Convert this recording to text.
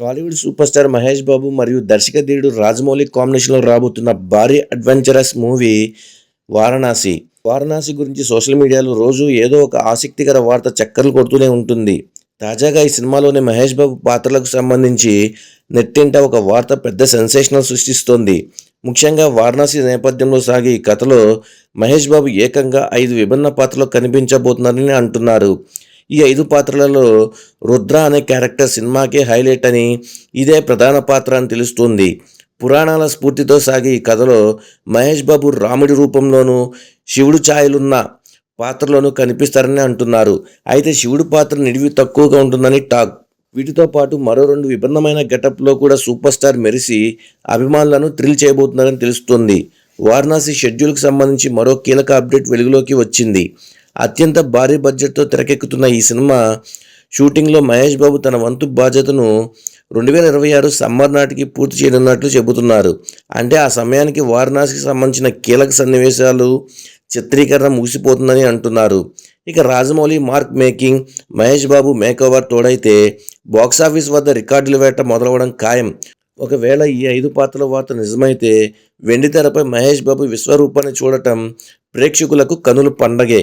Tollywood super star Mahesh Babu మరియు దర్శక ధీరుడు రాజమౌళి కాంబినేషన్లో రాబోతున్న భారీ అడ్వెంచరస్ మూవీ వారణాసి. వారణాసి గురించి సోషల్ మీడియాలో రోజు ఏదో ఒక ఆసక్తికర వార్త చక్కర్లు కొడుతూనే ఉంటుంది. తాజాగా ఈ సినిమాలోని మహేష్ బాబు పాత్రలకు సంబంధించి నెట్టింట ఒక వార్త పెద్ద సెన్సేషనల్ సృష్టిస్తోంది. ముఖ్యంగా వారణాసి నేపథ్యంలో సాగే ఈ కథలో మహేష్ బాబు ఏకంగా ఐదు విభిన్న పాత్రలు కనిపించబోతున్నారని అంటున్నారు. ఈ ఐదు పాత్రలలో రుద్ర అనే క్యారెక్టర్ సినిమాకే హైలైట్ అని ఇదే ప్రధాన పాత్ర అని తెలుస్తుంది. పురాణాల స్ఫూర్తితో సాగే ఈ కథలో మహేష్ బాబు రాముడి రూపంలోనూ శివుడు ఛాయలున్న పాత్రలోనూ కనిపిస్తారని అంటున్నారు. అయితే శివుడు పాత్ర నిడివి తక్కువగా ఉంటుందని టాక్. వీటితో పాటు మరో రెండు విభిన్నమైన గెటప్లో కూడా సూపర్ స్టార్ మెరిసి అభిమానులను థ్రిల్ చేయబోతున్నారని తెలుస్తుంది. వారణాసి షెడ్యూల్కి సంబంధించి మరో కీలక అప్డేట్ వెలుగులోకి వచ్చింది. అత్యంత భారీ బడ్జెట్తో తెరకెక్కుతున్న ఈ సినిమా షూటింగ్లో మహేష్ బాబు తన వంతు బాధ్యతను రెండు వేల ఇరవై ఆరు సమ్మర్ నాటికి పూర్తి చేయనున్నట్లు చెబుతున్నారు. అంటే ఆ సమయానికి వారణాసికి సంబంధించిన కీలక సన్నివేశాలు చిత్రీకరణ ముగిసిపోతుందని అంటున్నారు. ఇక Rajamouli mark making Mahesh Babu makeover తోడైతే బాక్సాఫీస్ వద్ద రికార్డులు వేట మొదలవడం ఖాయం. ఒకవేళ ఈ ఐదు పాత్రల వార్త నిజమైతే వెండితెరపై మహేష్ బాబు విశ్వరూపాన్ని చూడటం ప్రేక్షకులకు కనులు పండగే.